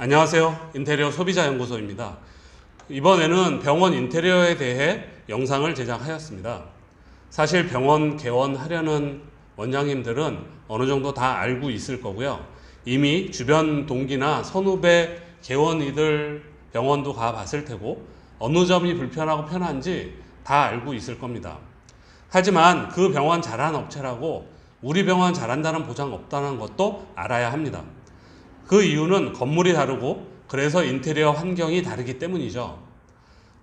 안녕하세요. 인테리어 소비자 연구소입니다. 이번에는 병원 인테리어에 대해 영상을 제작하였습니다. 사실 병원 개원하려는 원장님들은 어느 정도 다 알고 있을 거고요. 이미 주변 동기나 선후배 개원이들 병원도 가 봤을 테고 어느 점이 불편하고 편한지 다 알고 있을 겁니다. 하지만 그 병원 잘한 업체라고 우리 병원 잘한다는 보장 없다는 것도 알아야 합니다. 그 이유는 건물이 다르고 그래서 인테리어 환경이 다르기 때문이죠.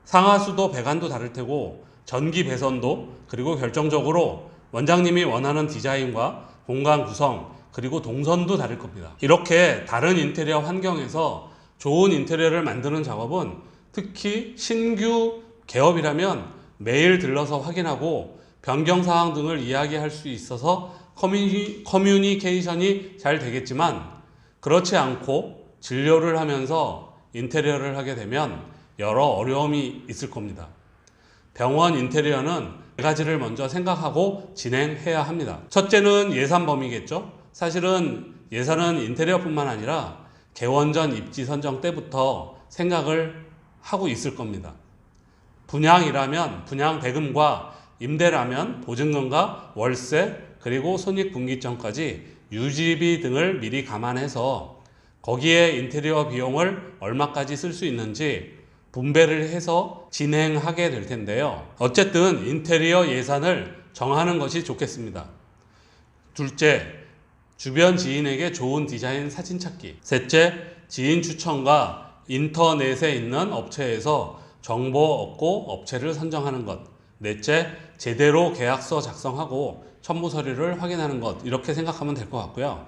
상하수도 배관도 다를 테고 전기 배선도 그리고 결정적으로 원장님이 원하는 디자인과 공간 구성 그리고 동선도 다를 겁니다. 이렇게 다른 인테리어 환경에서 좋은 인테리어를 만드는 작업은 특히 신규 개업이라면 매일 들러서 확인하고 변경 사항 등을 이야기할 수 있어서 커뮤니, 커뮤니케이션이 잘 되겠지만 그렇지 않고 진료를 하면서 인테리어를 하게 되면 여러 어려움이 있을 겁니다. 병원 인테리어는 네 가지를 먼저 생각하고 진행해야 합니다. 첫째는 예산 범위겠죠. 사실은 예산은 인테리어뿐만 아니라 개원전 입지 선정 때부터 생각을 하고 있을 겁니다. 분양이라면 분양 대금과 임대라면 보증금과 월세 그리고 손익분기점까지 유지비 등을 미리 감안해서 거기에 인테리어 비용을 얼마까지 쓸 수 있는지 분배를 해서 진행하게 될 텐데요. 어쨌든 인테리어 예산을 정하는 것이 좋겠습니다. 둘째, 주변 지인에게 좋은 디자인 사진 찾기. 셋째, 지인 추천과 인터넷에 있는 업체에서 정보 얻고 업체를 선정하는 것. 넷째, 제대로 계약서 작성하고 첨부 서류를 확인하는 것. 이렇게 생각하면 될 것 같고요.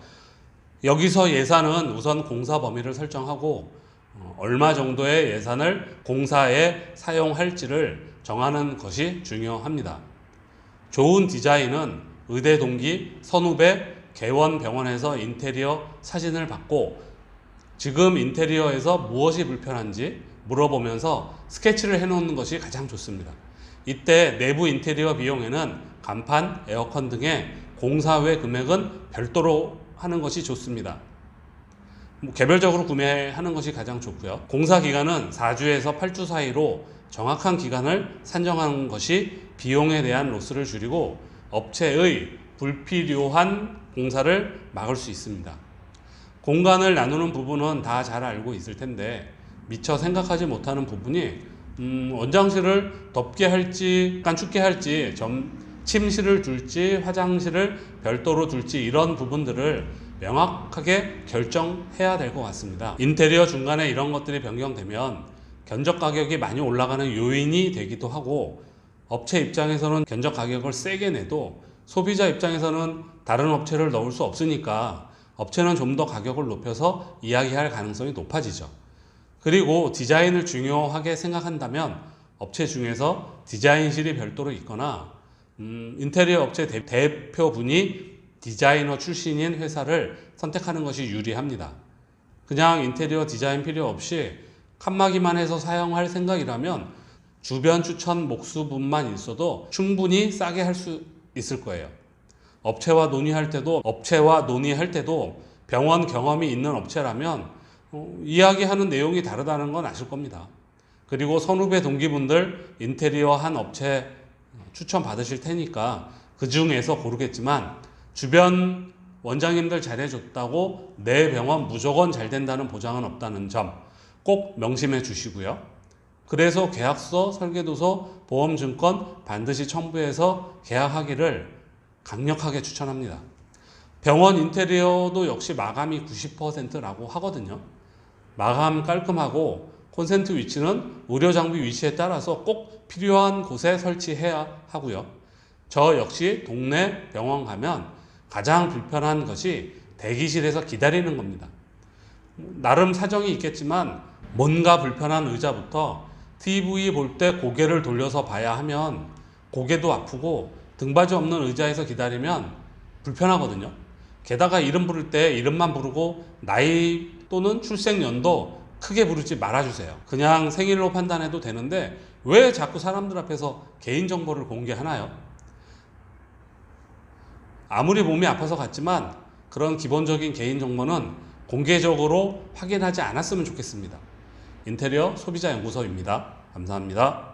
여기서 예산은 우선 공사 범위를 설정하고 어, 얼마 정도의 예산을 공사에 사용할지를 정하는 것이 중요합니다. 좋은 디자인은 의대 동기, 선후배, 개원 병원에서 인테리어 사진을 받고 지금 인테리어에서 무엇이 불편한지 물어보면서 스케치를 해놓는 것이 가장 좋습니다. 이때 내부 인테리어 비용에는 간판, 에어컨 등의 공사 외 금액은 별도로 하는 것이 좋습니다. 뭐 개별적으로 구매하는 것이 가장 좋고요. 공사 기간은 4주에서 8주 사이로 정확한 기간을 산정하는 것이 비용에 대한 로스를 줄이고 업체의 불필요한 공사를 막을 수 있습니다. 공간을 나누는 부분은 다 잘 알고 있을 텐데 미처 생각하지 못하는 부분이 음, 원장실을 덥게 할지 약간 춥게 할지 점, 침실을 둘지 화장실을 별도로 둘지 이런 부분들을 명확하게 결정해야 될 것 같습니다. 인테리어 중간에 이런 것들이 변경되면 견적 가격이 많이 올라가는 요인이 되기도 하고 업체 입장에서는 견적 가격을 세게 내도 소비자 입장에서는 다른 업체를 넣을 수 없으니까 업체는 좀 더 가격을 높여서 이야기할 가능성이 높아지죠. 그리고 디자인을 중요하게 생각한다면 업체 중에서 디자인실이 별도로 있거나 음, 인테리어 업체 대, 대표분이 디자이너 출신인 회사를 선택하는 것이 유리합니다. 그냥 인테리어 디자인 필요 없이 칸막이만 해서 사용할 생각이라면 주변 추천 목수분만 있어도 충분히 싸게 할 수 있을 거예요. 업체와 논의할 때도 업체와 논의할 때도 병원 경험이 있는 업체라면 어, 이야기하는 내용이 다르다는 건 아실 겁니다. 그리고 선후배 동기분들 인테리어 한 업체 추천 받으실 테니까 그 중에서 고르겠지만 주변 원장님들 잘해줬다고 내 병원 무조건 잘 된다는 보장은 없다는 점 꼭 명심해 주시고요. 그래서 계약서, 설계도서, 보험증권 반드시 첨부해서 계약하기를 강력하게 추천합니다. 병원 인테리어도 역시 마감이 90%라고 하거든요. 마감 깔끔하고 콘센트 위치는 의료 장비 위치에 따라서 꼭 필요한 곳에 설치해야 하고요. 저 역시 동네 병원 가면 가장 불편한 것이 대기실에서 기다리는 겁니다. 나름 사정이 있겠지만 뭔가 불편한 의자부터 TV 볼 때 고개를 돌려서 봐야 하면 고개도 아프고 등받이 없는 의자에서 기다리면 불편하거든요. 게다가 이름 부를 때 이름만 부르고 나이 또는 출생 연도 크게 부르지 말아주세요. 그냥 생일로 판단해도 되는데 왜 자꾸 사람들 앞에서 개인정보를 공개하나요? 아무리 몸이 아파서 갔지만 그런 기본적인 개인정보는 공개적으로 확인하지 않았으면 좋겠습니다. 인테리어 소비자 연구소입니다. 감사합니다.